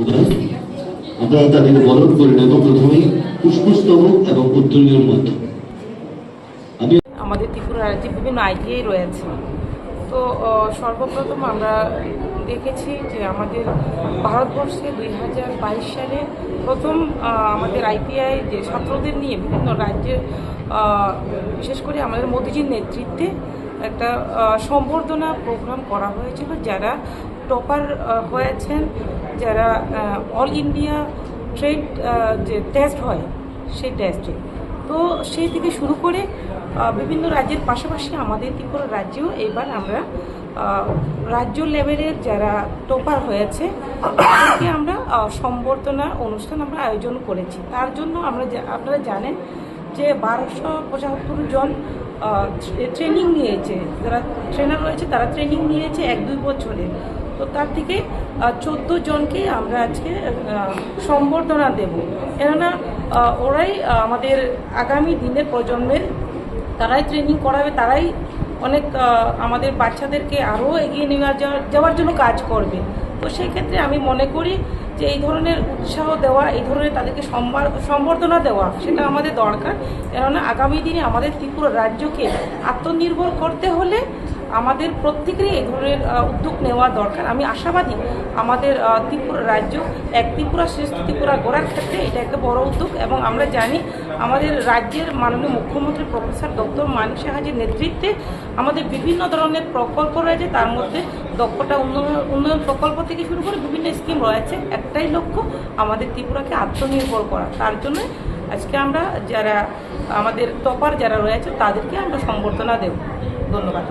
আমরা তাদেরকে বরণ করে নেব প্রথমেই পুষ্পস্তবক এবং উত্তরীয় মধ্য আমি আমাদের ত্রিপুরা রাজ্যে বিভিন্ন আইটিআই রয়েছে। তো সর্বপ্রথম আমরা দেখেছি যে আমাদের ভারতবর্ষে দুই হাজার বাইশ সালে প্রথম আমাদের আইটিআই যে ছাত্রদের নিয়ে বিভিন্ন রাজ্যে বিশেষ করে আমাদের মোদিজির নেতৃত্বে একটা সম্বর্ধনা প্রোগ্রাম করা হয়েছিল, যারা টপার হয়েছেন, যারা অল ইন্ডিয়া ট্রেড যে টেস্ট হয়, সেই টেস্টে তো সেই থেকে শুরু করে বিভিন্ন রাজ্যের পাশাপাশি আমাদের ত্রিপুরা রাজ্যেও এবার আমরা রাজ্য লেভেলের যারা টোপার হয়েছে, তাদেরকে আমরা সম্বর্ধনা অনুষ্ঠান আমরা আয়োজন করেছি। তার জন্য আমরা আপনারা জানেন যে বারোশো পঁচাত্তর জন ট্রেনিং নিয়েছে। যারা ট্রেনার রয়েছে, তারা ট্রেনিং নিয়েছে এক দুই বছরে। তো তার থেকে চোদ্দ জনকে আমরা আজকে সম্বর্ধনা দেব। কেননা ওরাই আমাদের আগামী দিনের প্রজন্মের, তারাই ট্রেনিং করাবে, তারাই অনেক আমাদের বাচ্চাদেরকে আরও এগিয়ে নিয়ে যাওয়ার জন্য কাজ করবে। তো সেই ক্ষেত্রে আমি মনে করি যে, এই ধরনের উৎসাহ দেওয়া, এই ধরনের তাদেরকে সম্বর্ধনা দেওয়া, সেটা আমাদের দরকার। কেননা, আগামী দিনে আমাদের ত্রিপুরা রাজ্যকে আত্মনির্ভর করতে হলে আমাদের প্রত্যেকেরই এই ধরনের উদ্যোগ নেওয়া দরকার। আমি আশাবাদী আমাদের ত্রিপুরা রাজ্য, এক ত্রিপুরা শ্রেষ্ঠ ত্রিপুরা গড়ার ক্ষেত্রে এটা একটা বড় উদ্যোগ এবং আমরা জানি আমাদের রাজ্যের মাননীয় মুখ্যমন্ত্রী প্রফেসর ডক্টর মানিক সাহাজির নেতৃত্বে আমাদের বিভিন্ন ধরনের প্রকল্প রয়েছে। তার মধ্যে দক্ষতা উন্নয়ন উন্নয়ন প্রকল্প থেকে শুরু করে বিভিন্ন স্কিম রয়েছে। একটাই লক্ষ্য আমাদের ত্রিপুরাকে আত্মনির্ভর করা। তার জন্য আজকে আমরা যারা আমাদের টপার যারা রয়েছে তাদেরকে আমরা সম্বর্ধনা দেব। ধন্যবাদ।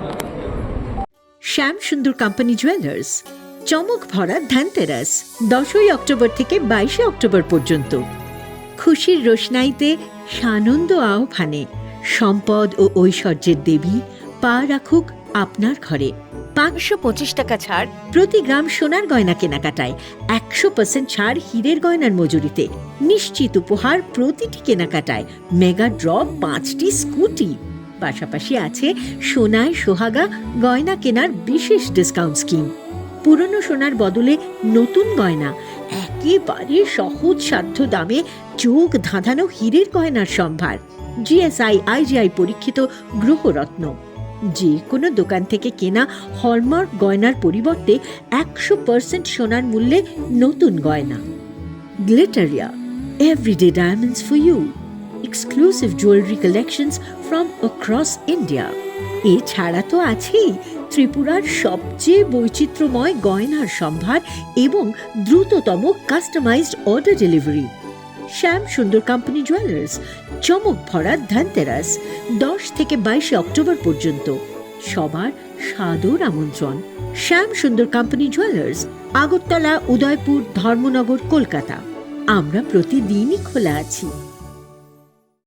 শ্যাম সুন্দর কোম্পানি জুয়েলার্স চমক ভরা ধ্যানতেরাস দশই অক্টোবর থেকে বাইশে অক্টোবর পর্যন্ত। খুশির রোশনাইতে সানন্দ আহ্বানে সম্পদ ও ঐশ্বর্যের দেবী পা রাখুক আপনার ঘরে। পাঁচশো পঁচিশ টাকা ছাড় প্রতি গ্রাম সোনার গয়না কেনাকাটায়, একশো পার্সেন্ট ছাড় হীরের গয়নার মজুরিতে। নিশ্চিত উপহার প্রতিটি কেনাকাটায়, মেগা ড্র পাঁচটি স্কুটি। পাশাপাশি আছে সোনায় সোহাগা গয়না কেনার বিশেষ ডিসকাউন্ট স্কিম পুরনো সোনার বদলে নতুন গয়না একেবারে সহজ সাধ্য দামে চোখ ধাঁধানো হীরের গয়নার সম্ভার। জিএসআই আইজিআই পরীক্ষিত গ্রহরত্ন। যে কোনো দোকান থেকে কেনা হলমার্ক গয়নার পরিবর্তে একশো পার্সেন্ট সোনার মূল্যে নতুন গয়না। Glitteria, everyday diamonds for you. Exclusive jewelry collections from across India. এছাড়া তো আছেই ত্রিপুরার সবচেয়ে বৈচিত্র্যময় গয়নার সম্ভার এবং দ্রুততম কাস্টমাইজড অর্ডার ডেলিভারি শ্যাম সুন্দর কোম্পানি জুয়েলার্স চমক ভরা ধনতেরাস, দশ থেকে বাইশে অক্টোবর পর্যন্ত। সবার সাদর আমন্ত্রণ। Shyam Sundar company jewellers Agartala, Udaipur, Dharmanagar, Kolkata. আমরা প্রতিদিনই খোলা আছি।